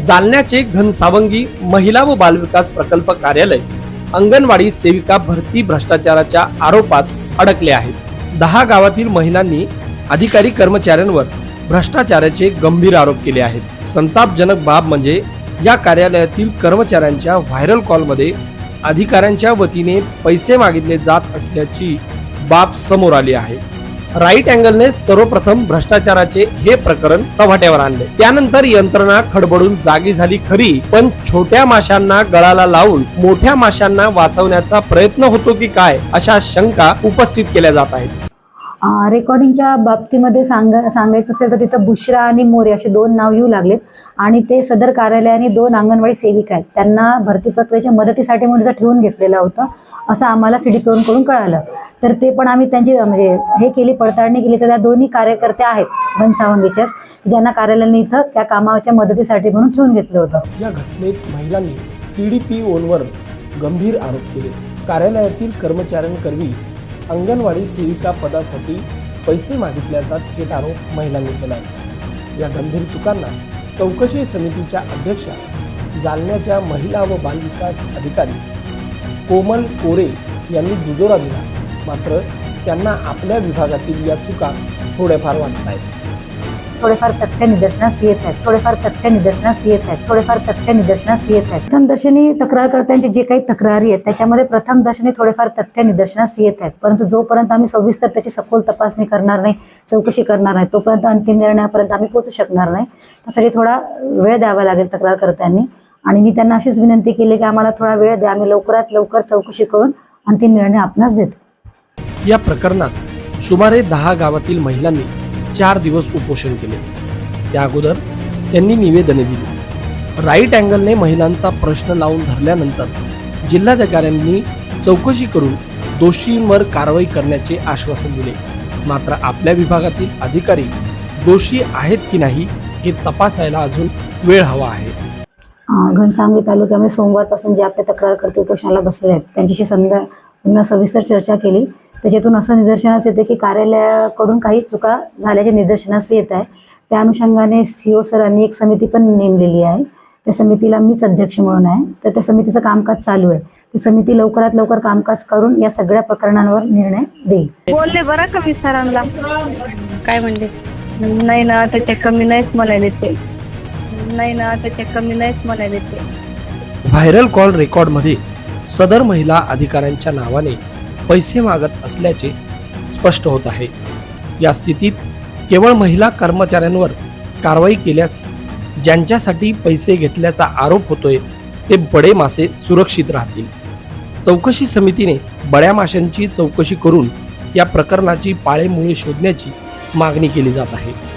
जालन्याचे घनसावंगी महिला व बालविकास प्रकल्प कार्यालय अंगणवाडी सेविका भरती भ्रष्टाचाराच्या आरोपात अडकले आहेत. दहा गावातील महिलांनी अधिकारी कर्मचाऱ्यांवर भ्रष्टाचाराचे गंभीर आरोप केले आहेत. संतापजनक बाब म्हणजे या कार्यालयातील कर्मचाऱ्यांच्या व्हायरल कॉलमध्ये अधिकाऱ्यांच्या वतीने पैसे मागितले जात असल्याची बाब समोर आली आहे. राईट अँगलने सर्वप्रथम भ्रष्टाचाराचे हे प्रकरण चव्हाट्यावर आणले. त्यानंतर यंत्रणा खडबडून जागी झाली खरी पण छोट्या माशांना गळाला लावून मोठ्या माशांना वाचवण्याचा प्रयत्न होतो की काय अशा शंका उपस्थित केल्या जात आहेत. रेकॉर्डिंगच्या बाबतीमध्ये सांग सांगायचं असेल तर तिथं बुशरा आणि मोरे असे दोन नाव येऊ लागलेत. आणि ते सदर कार्यालयाने दोन अंगणवाडी सेविका आहेत. त्यांना भरती प्रक्रियेच्या मदतीसाठी म्हणून ठेवून घेतलेलं होतं. असं आम्हाला सी डी कडून कळालं. तर ते पण आम्ही त्यांची म्हणजे हे केली पडताळणी केली. तर त्या दोन्ही कार्यकर्त्या आहेत घनसावंगीच्या ज्यांना कार्यालयाने इथं त्या कामाच्या मदतीसाठी म्हणून ठेवून घेतलं होतं. या घटनेत महिलांनी सीडीपी ओनवर गंभीर आरोप केले. कार्यालयातील कर्मचाऱ्यांकरवी अंगणवाडी सेविका पदासाठी पैसे मागितल्याचा थेट आरोप महिलांनी केला. या गंभीर चुकांना चौकशी समितीच्या अध्यक्षा जालन्याच्या महिला व बालविकास अधिकारी कोमल कोरे यांनी दुजोरा दिला. मात्र त्यांना आपल्या विभागातील या चुका थोड्याफार वाटत आहेत. थोडेफार तथ्य निदर्शनास येत आहेत थोडेफार तथ्य निदर्शनास येत आहेत थोडेफार तथ्य निदर्शनास येत आहेत. प्रथम दर्शनी तक्रारकर्त्यांचे जे काही तक्रारी आहेत त्याच्यामध्ये प्रथम दर्शनी थोडेफार तथ्य निदर्शनास येत आहेत. परंतु जोपर्यंत आम्ही सविस्तर त्याची सखोल तपासणी करणार नाही चौकशी करणार नाही तोपर्यंत अंतिम निर्णयापर्यंत आम्ही पोहोचू शकणार नाही. त्यासाठी थोडा वेळ द्यावा लागेल तक्रारकर्त्यांनी. आणि मी त्यांना अशीच विनंती केली की आम्हाला थोडा वेळ द्या आम्ही लवकरात लवकर चौकशी करून अंतिम निर्णय आपणास देतो. या प्रकरणात सुमारे दहा गावातील महिलांनी चार दिवस उपोषण केले. त्या अगोदर त्यांनी निवेदने दिली. राईट अँगलने महिलांचा प्रश्न लावून धरल्यानंतर जिल्हाधिकाऱ्यांनी चौकशी करून दोषींवर कारवाई करण्याचे आश्वासन दिले. मात्र आपल्या विभागातील अधिकारी दोषी आहेत की नाही हे तपासायला अजून वेळ हवा आहे. घनसावंगी तालुक्यामध्ये सोमवारपासून जे आपले तक्रारकर्ते उपोषणाला बसले आहेत त्यांच्याशी संद पुन्हा सविस्तर चर्चा केली. त्याच्यातून असं निदर्शनास येते की कार्यालयाकडून काही चुका झाल्याचे निदर्शनास येत आहे. त्या अनुषंगाने सीओ सरांनी एक समिती पण नेमलेली आहे. त्या समितीला मीच अध्यक्ष म्हणून आहे. तर त्या समितीचं कामकाज चालू आहे. ती समिती लवकरात लवकर कामकाज करून या सगळ्या प्रकरणांवर निर्णय देईल. बोलले बरं का मी सरांना? काय म्हणले? नाही ना त्याच्या कमी नाहीच म्हणायले ते. नाही ना त्याच्या कमी नाहीच म्हणायला ते. व्हायरल कॉल रेकॉर्डमध्ये सदर महिला अधिकाऱ्यांच्या नावाने पैसे मागत असल्याचे स्पष्ट होत आहे. या स्थितीत केवळ महिला कर्मचाऱ्यांवर कारवाई केल्यास ज्यांच्यासाठी पैसे घेतल्याचा आरोप होतोय ते बडे मासे सुरक्षित राहतील. चौकशी समितीने बड्या माशांची चौकशी करून या प्रकरणाची पाळेमुळे शोधण्याची मागणी केली जात आहे.